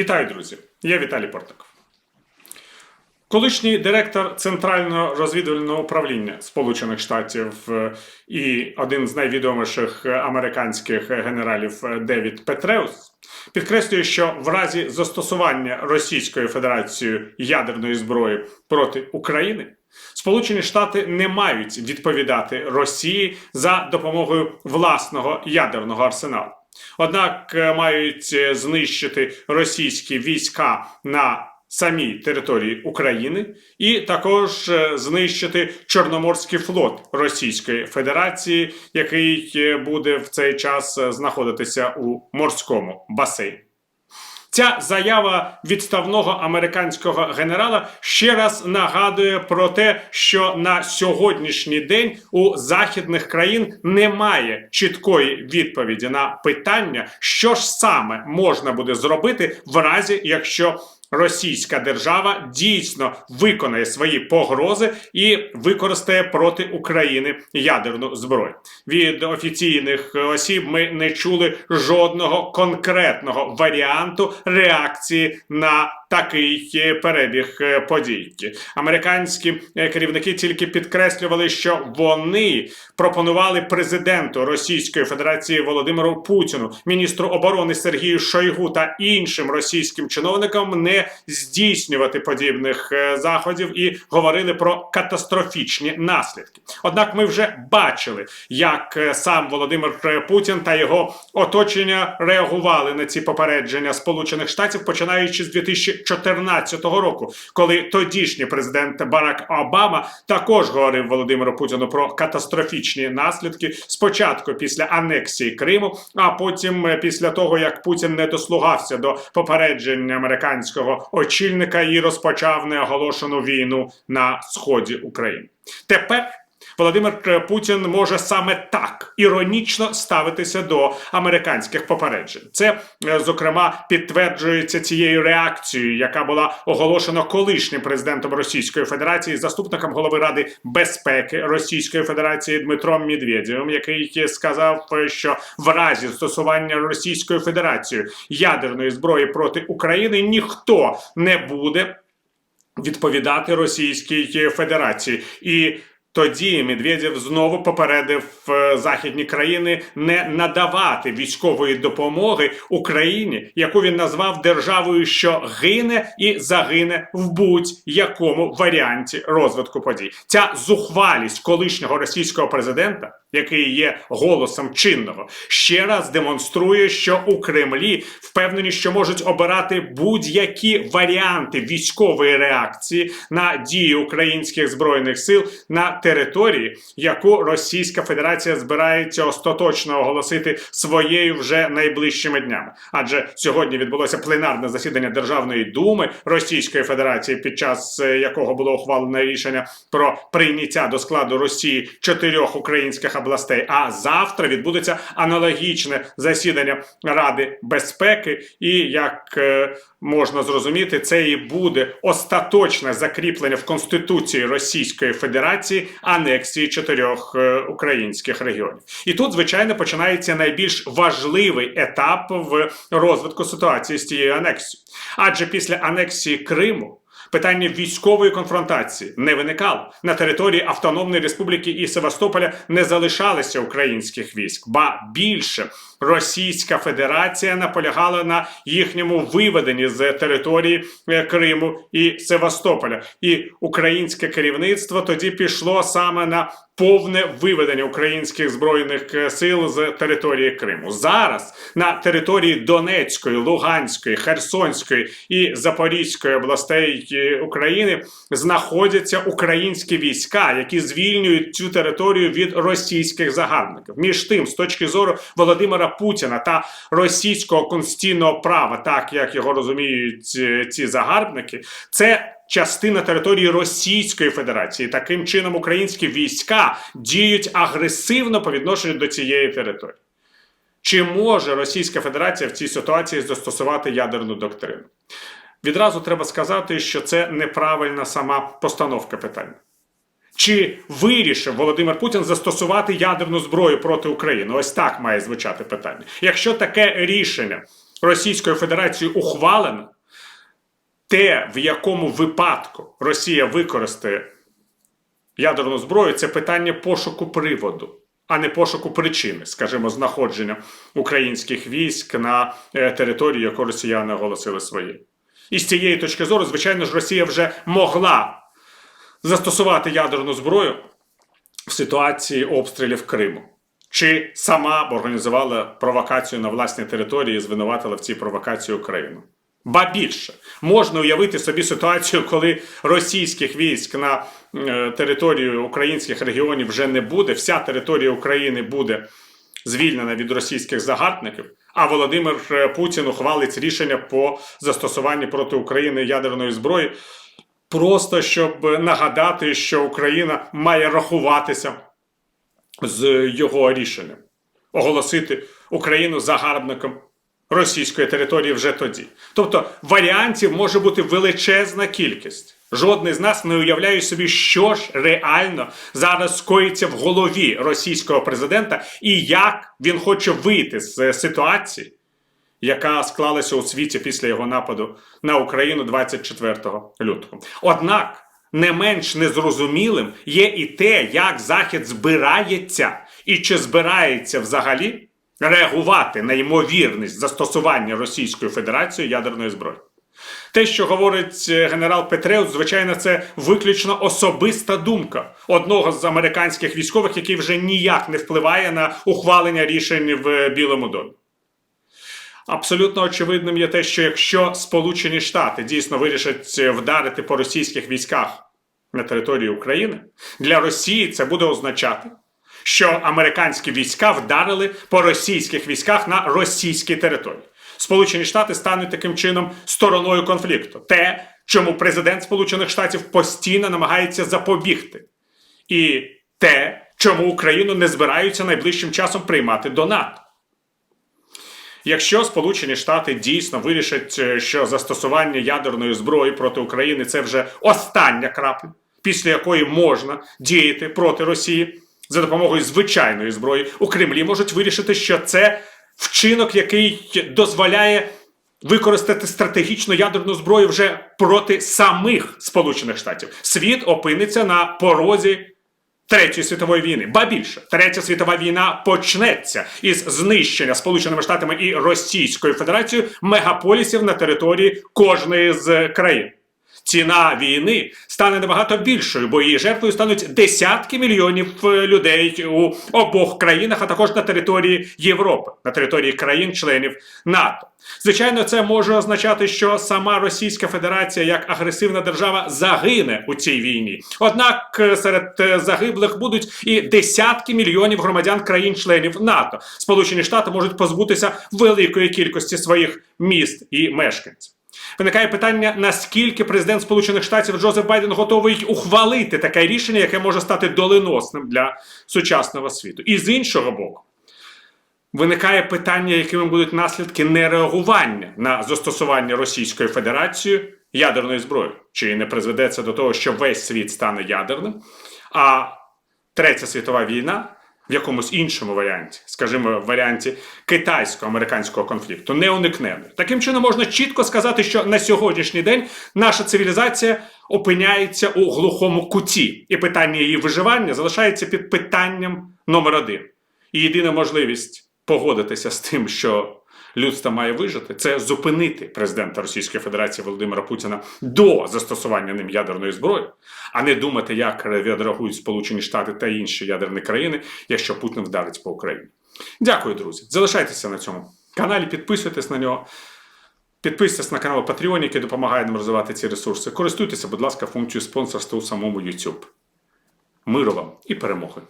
Вітаю, друзі! Я Віталій Портаков. Колишній директор Центрального розвідувального управління Сполучених Штатів е, і один з найвідоміших американських генералів е, Девід Петреус підкреслює, що в разі застосування Російською Федерацією ядерної зброї проти України Сполучені Штати не мають відповідати Росії за допомогою власного ядерного арсеналу. Однак е, мають е, знищити російські війська на самій території України і також е, знищити Чорноморський флот Російської Федерації, який буде в цей час знаходитися у морському басейні. Ця заява відставного американського генерала ще раз нагадує про те, що на сьогоднішній день у західних країн немає чіткої відповіді на питання, що ж саме можна буде зробити в разі, якщо Російська держава дійсно виконає свої погрози і використає проти України ядерну зброю. Від офіційних осіб ми не чули жодного конкретного варіанту реакції на такий перебіг подій. Американські керівники тільки підкреслювали, що вони пропонували президенту Російської Федерації Володимиру Путіну, міністру оборони Сергію Шойгу та іншим російським чиновникам не здійснювати подібних е, заходів і говорили про катастрофічні наслідки. Однак ми вже бачили, як е, сам Володимир Путін та його оточення реагували на ці попередження Сполучених Штатів, починаючи з 2014 року, коли тодішній президент Барак Обама також говорив Володимиру Путіну про катастрофічні наслідки спочатку після анексії Криму, а потім е, після того як Путін не дослугався до попередження американського очільника і розпочав неоголошену війну на сході України. Тепер Володимир Путін може саме так іронічно ставитися до американських попереджень. Це е, зокрема підтверджується цією реакцією, яка була оголошена колишнім президентом Російської Федерації, заступником голови Ради безпеки Російської Федерації Дмитром Медведєвим, який сказав, що в разі застосування Російською Федерацією ядерної зброї проти України ніхто не буде відповідати Російській Федерації і. Тоді Медведєв знову попередив е, західні країни не надавати військової допомоги Україні, яку він назвав державою, що гине і загине в будь-якому варіанті розвитку подій. Ця зухвалість колишнього російського президента, який є голосом чинного, ще раз демонструє, що у Кремлі впевнені, що можуть обирати будь-які варіанти військової реакції на дії українських збройних сил на території, яку Російська Федерація збирається остаточно оголосити своєю вже найближчими днями. Адже сьогодні відбулося пленарне засідання Державної думи Російської Федерації, під час е, якого було ухвалено рішення про прийняття до складу Росії чотирьох українських областей. А завтра відбудеться аналогічне засідання Ради безпеки, і як е, можна зрозуміти, це і буде остаточне закріплення в Конституції Російської Федерації анексії чотирьох е, українських регіонів. І тут, звичайно, починається найбільш важливий етап в розвитку ситуації з тією анексією. Адже після анексії Криму. Питання військової конфронтації не виникало. На території Автономної Республіки і Севастополя не залишалося українських військ, ба більше Російська Федерація наполягала на їхньому виведенні з території е, Криму і Севастополя, і українське керівництво тоді пішло саме на повне виведення українських збройних е, сил з території Криму. Зараз на території Донецької, Луганської, Херсонської і Запорізької областей е, України знаходяться українські війська, які звільнюють цю територію від російських загарбників. Між тим, з точки зору Володимира Путіна та російського конституційного права, так як його розуміють е, ці загарбники, це частина території Російської Федерації. Таким чином, українські війська діють агресивно по відношенню до цієї території. Чи може Російська Федерація в цій ситуації застосувати ядерну доктрину? Відразу треба сказати, що це неправильна сама постановка питання. Чи вирішив Володимир Путін застосувати ядерну зброю проти України? Ось так має звучати питання. Якщо таке рішення Російською Федерацією ухвалено, те, в якому випадку Росія використає ядерну зброю, це питання пошуку приводу, а не пошуку причини, скажімо, знаходження українських військ на е, території, яку росіяни оголосили своєю. І з цієї точки зору, звичайно ж, Росія вже могла застосувати ядерну зброю в ситуації обстрілів Криму. Чи сама б організувала провокацію на власній території і звинуватила в цій провокації Україну? Ба більше можна уявити собі ситуацію, коли російських військ на е, території українських регіонів вже не буде. Вся територія України буде звільнена від російських загарбників. А Володимир е, Путін ухвалить рішення по застосуванню проти України ядерної зброї, просто щоб нагадати, що Україна має рахуватися з його рішенням, оголосити Україну загарбником російської території вже тоді. Тобто варіантів може бути величезна кількість. Жодний з нас не уявляє собі, що ж реально зараз скоїться в голові російського президента і як він хоче вийти з ситуації, яка склалася у світі після його нападу на Україну 24 лютого. Однак не менш незрозумілим є і те, як Захід збирається і чи збирається взагалі реагувати на ймовірність застосування Російською Федерацією ядерної зброї. Те, що говорить е, генерал Петреус, звичайно, це виключно особиста думка одного з американських військових, який вже ніяк не впливає на ухвалення рішень в е, Білому домі. Абсолютно очевидним є те, що якщо Сполучені Штати дійсно вирішать е, вдарити по російських військах на території України, для Росії це буде означати, що американські війська вдарили по російських військах на російській території. Сполучені Штати стануть таким чином стороною конфлікту, те, чому президент Сполучених Штатів постійно намагається запобігти, і те, чому Україну не збираються найближчим часом приймати до НАТО. Якщо Сполучені Штати дійсно вирішать, е, що застосування ядерної зброї проти України це вже остання крапля, після якої можна діяти проти Росії за допомогою звичайної зброї, у Кремлі можуть вирішити, що це вчинок, який дозволяє використати стратегічну ядерну зброю вже проти самих Сполучених Штатів. Світ опиниться на порозі. Третьої світової війни, ба більше, третя світова війна почнеться із знищення Сполученими Штатами і Російською Федерацією мегаполісів на території кожної з країн. Ціна війни стане набагато більшою, бо її жертвою стануть десятки мільйонів е, людей у обох країнах, а також на території Європи, на території країн-членів НАТО. Звичайно, це може означати, що сама Російська Федерація як агресивна держава загине у цій війні. Однак е, серед е, загиблих будуть і десятки мільйонів громадян країн-членів НАТО. Сполучені Штати можуть позбутися великої кількості своїх міст і мешканців. Виникає питання, наскільки президент Сполучених Штатів Джозеф Байден готовий ухвалити таке рішення, яке може стати доленосним для сучасного світу. І з іншого боку, виникає питання, якими будуть наслідки нереагування на застосування Російською Федерацією ядерної зброї, чи не призведе це до того, що весь світ стане ядерним, а Третя світова війна в якомусь іншому варіанті, скажімо, в варіанті китайсько-американського конфлікту, не уникнений. Таким чином можна чітко сказати, що на сьогоднішній день наша цивілізація опиняється у глухому куті, і питання її виживання залишається під питанням номер один. І єдина можливість погодитися з тим, що людство має вижити, це зупинити президента Російської Федерації Володимира Путіна до застосування ним ядерної зброї, а не думати, як відреагують Сполучені Штати та інші ядерні країни, якщо Путін вдарить по Україні. Дякую, друзі. Залишайтеся на цьому каналі, підписуйтесь на нього. Підписуйтесь на канал Patreon, який допомагає нам розвивати ці ресурси. Користуйтеся, будь ласка, функцією спонсорства у самому YouTube. Миру вам і перемоги!